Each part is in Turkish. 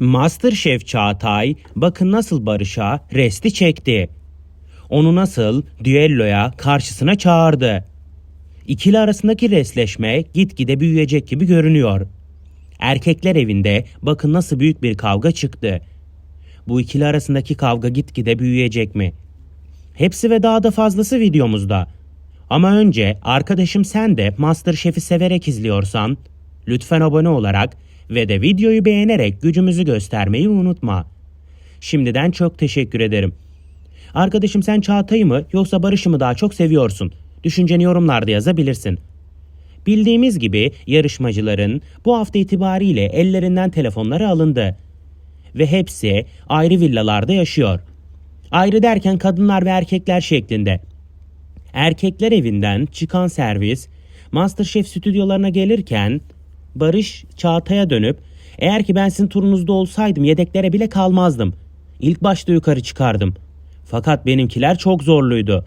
Masterchef Çağatay bakın nasıl Barış'a resti çekti. Onu nasıl düelloya karşısına çağırdı. İkili arasındaki resleşme gitgide büyüyecek gibi görünüyor. Erkekler evinde bakın nasıl büyük bir kavga çıktı. Bu ikili arasındaki kavga gitgide büyüyecek mi? Hepsi ve daha da fazlası videomuzda. Ama önce arkadaşım sen de Masterchef'i severek izliyorsan lütfen abone olarak ve de videoyu beğenerek gücümüzü göstermeyi unutma. Şimdiden çok teşekkür ederim. Arkadaşım sen Çağatay'ı mı yoksa Barış'ı mı daha çok seviyorsun? Düşünceni yorumlarda yazabilirsin. Bildiğimiz gibi yarışmacıların bu hafta itibariyle ellerinden telefonları alındı. Ve hepsi ayrı villalarda yaşıyor. Ayrı derken kadınlar ve erkekler şeklinde. Erkekler evinden çıkan servis Masterchef stüdyolarına gelirken Barış Çağatay'a dönüp eğer ki ben sizin turunuzda olsaydım yedeklere bile kalmazdım. İlk başta yukarı çıkardım. Fakat benimkiler çok zorluydu.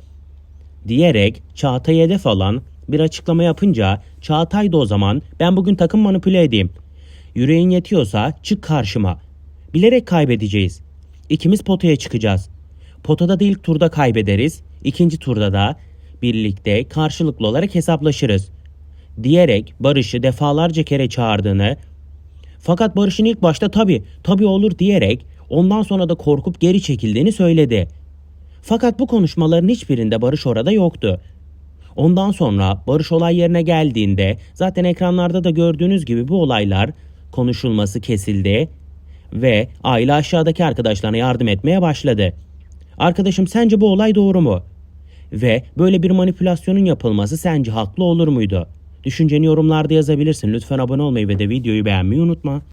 Diyerek Çağatay'a hedef alan bir açıklama yapınca Çağatay da o zaman ben bugün takım manipüle edeyim. Yüreğin yetiyorsa çık karşıma. Bilerek kaybedeceğiz. İkimiz potaya çıkacağız. Potada da ilk turda kaybederiz. ikinci turda da birlikte karşılıklı olarak hesaplaşırız. Diyerek Barış'ı defalarca kere çağırdığını fakat Barış'ın ilk başta tabi tabi olur diyerek ondan sonra da korkup geri çekildiğini söyledi. Fakat bu konuşmaların hiçbirinde Barış orada yoktu. Ondan sonra Barış olay yerine geldiğinde zaten ekranlarda da gördüğünüz gibi bu olaylar konuşulması kesildi ve aile aşağıdaki arkadaşlarına yardım etmeye başladı. Arkadaşım sence bu olay doğru mu? Ve böyle bir manipülasyonun yapılması sence haklı olur muydu? Düşünceni yorumlarda yazabilirsin. Lütfen abone olmayı ve de videoyu beğenmeyi unutma.